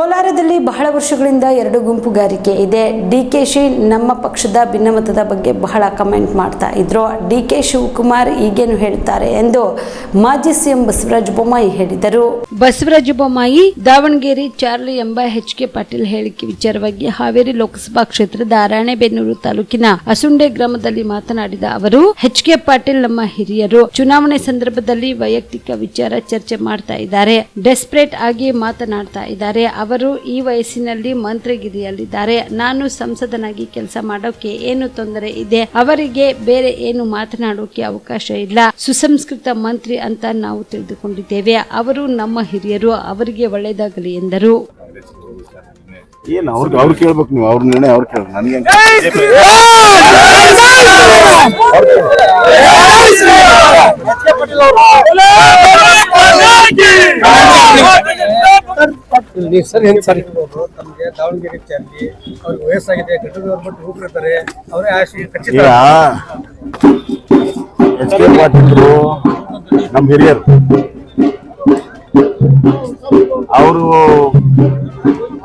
ಕೋಲಾರದಲ್ಲಿ ಬಹಳ ವರ್ಷಗಳಿಂದ ಎರಡು ಗುಂಪುಗಾರಿಕೆ ಇದೆ. ಡಿ ಕೆ ಶಿ ನಮ್ಮ ಪಕ್ಷದ ಭಿನ್ನಮತದ ಬಗ್ಗೆ ಬಹಳ ಕಮೆಂಟ್ ಮಾಡ್ತಾ ಇದ್ರು. ಡಿ ಕೆ ಶಿವಕುಮಾರ್ ಈಗೇನು ಹೇಳ್ತಾರೆ ಎಂದು ಮಾಜಿ ಸಿಎಂ ಬಸವರಾಜ ಬೊಮ್ಮಾಯಿ ಹೇಳಿದರು. ಬಸವರಾಜ ಬೊಮ್ಮಾಯಿ, ದಾವಣಗೆರೆ ಚಾರ್ಲಿ ಎಂಬ ಎಚ್ ಕೆ ಪಾಟೀಲ್ ಹೇಳಿಕೆ ವಿಚಾರವಾಗಿ ಹಾವೇರಿ ಲೋಕಸಭಾ ಕ್ಷೇತ್ರದ ರಾಣೆಬೆನ್ನೂರು ತಾಲೂಕಿನ ಅಸುಂಡೆ ಗ್ರಾಮದಲ್ಲಿ ಮಾತನಾಡಿದ ಅವರು ಎಚ್ ಕೆ ಪಾಟೀಲ್ ನಮ್ಮ ಹಿರಿಯರು. ಚುನಾವಣೆ ಸಂದರ್ಭದಲ್ಲಿ ವೈಯಕ್ತಿಕ ವಿಚಾರ ಚರ್ಚೆ ಮಾಡ್ತಾ ಇದ್ದಾರೆ. ಡೆಸ್ಪರೇಟ್ ಆಗಿ ಮಾತನಾಡ್ತಾ ಇದ್ದಾರೆ. ಅವರು ಈ ವಯಸ್ಸಿನಲ್ಲಿ ಮಂತ್ರಿಗಿರಿಯಲ್ಲಿದ್ದಾರೆ. ನಾನು ಸಂಸದನಾಗಿ ಕೆಲಸ ಮಾಡೋಕೆ ಏನು ತೊಂದರೆ ಇದೆ? ಅವರಿಗೆ ಬೇರೆ ಏನು ಮಾತನಾಡೋಕೆ ಅವಕಾಶ ಇಲ್ಲ. ಸುಸಂಸ್ಕೃತ ಮಂತ್ರಿ ಅಂತ ನಾವು ತಿಳಿದುಕೊಂಡಿದ್ದೇವೆ. ಅವರು ನಮ್ಮ ಹಿರಿಯರು ಅವರಿಗೆ ಒಳ್ಳೆಯದಾಗಲಿ ಎಂದರು. ಏನು ಅವ್ರಿಗೆ ಅವ್ರು ಕೇಳ್ಬೇಕು ನೀವು? ಅವ್ರ ನಿರ್ಣಯ ಅವ್ರು ನನಗೆ ಸರ್ ಏನು ಸರಿ. ತಮಗೆ ದಾವಣಗೆರೆ ಚಾಲಿ ಅವ್ರಿಗೆ ವಯಸ್ಸಾಗಿದೆ ಗಡ್ಡ ಬಿಟ್ಟು ಹೋಗಿರ್ತಾರೆ ಅವರೇ ಆಶೆ ಖಚಿತ ಈಗ ಎಚ್ ಕೆ ಪಾಟೀಲ್ರು ನಮ್ಮ ಹಿರಿಯರು. ಅವರು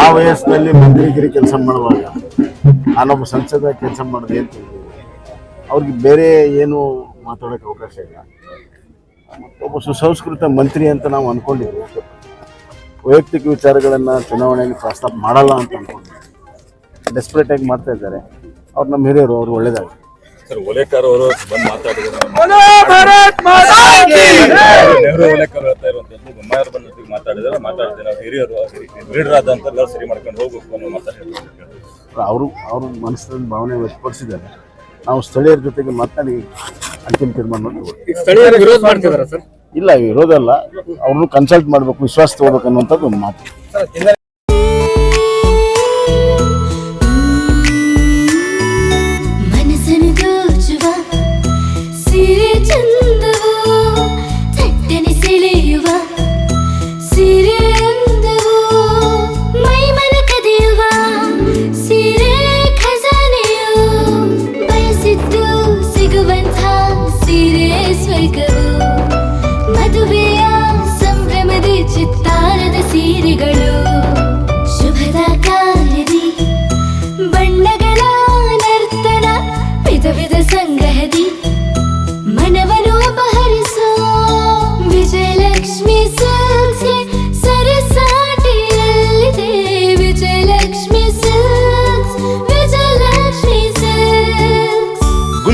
ಆ ವಯಸ್ಸಿನಲ್ಲಿ ಮಂತ್ರಿಗಿರಿ ಕೆಲಸ ಮಾಡುವಾಗ ನಾನೊಬ್ಬ ಸಂಸದ ಕೆಲಸ ಮಾಡಿದೆ ಅಂತ. ಅವ್ರಿಗೆ ಬೇರೆ ಏನು ಮಾತಾಡೋಕೆ ಅವಕಾಶ ಇಲ್ಲ. ಒಬ್ಬ ಸುಸಂಸ್ಕೃತ ಮಂತ್ರಿ ಅಂತ ನಾವು ಅನ್ಕೊಂಡಿದ್ವಿ. ವೈಯಕ್ತಿಕ ವಿಚಾರಗಳನ್ನು ಚುನಾವಣೆಯಲ್ಲಿ ಪ್ರಸ್ತಾಪ ಮಾಡಲ್ಲ ಅಂತ ಅನ್ಕೊಂಡು ಡೆಸ್ಪರೇಟ್ ಆಗಿ ಮಾಡ್ತಾ ಇದ್ದಾರೆ. ಅವ್ರು ನಮ್ಮ ಹಿರಿಯರು ಅವರು ಒಳ್ಳೇದಾಗಿ ಸರ್ ಓಲೇಕರ್ ಅವರು ಬಂದು ಮಾತಾಡಿದ್ರು ಮಾತಾಡಿದ್ರೆ ಮಾತಾಡಿದ್ರೆ ನಾವು ಹಿರಿಯರು ಲೀಡರ್ ಆದಂತ ಸರಿ ಮಾಡ್ಕೊಂಡು ಹೋಗ್ಬೇಕು ಅನ್ನೋ ಮಾತಾಡಿದ್ರು ಅವರು ಅವರು ಮನಸ್ಸಿನ ಭಾವನೆ ವ್ಯಕ್ತಪಡಿಸಿದ್ದಾರೆ. ನಾವು ಸ್ಥಳೀಯರ ಜೊತೆಗೆ ಮಾತಾಡಿ ಅಂತಿಮ ತೀರ್ಮಾನ ಮಾಡ್ತೀವಿ ಸ್ಥಳೀಯರು ವಿರೋಧ ಮಾಡ್ತಿದ್ದಾರೆ ಸರ್? ಇಲ್ಲ ಇರೋದಲ್ಲ ಅವ್ರನ್ನೂ ಕನ್ಸಲ್ಟ್ ಮಾಡಬೇಕು ವಿಶ್ವಾಸ ತಗೋಬೇಕು ಅನ್ನುವಂಥದ್ದು ಒಂದು ಮಾತು. ಸ್ವರ್ಗವು. ಮದುವೆಯ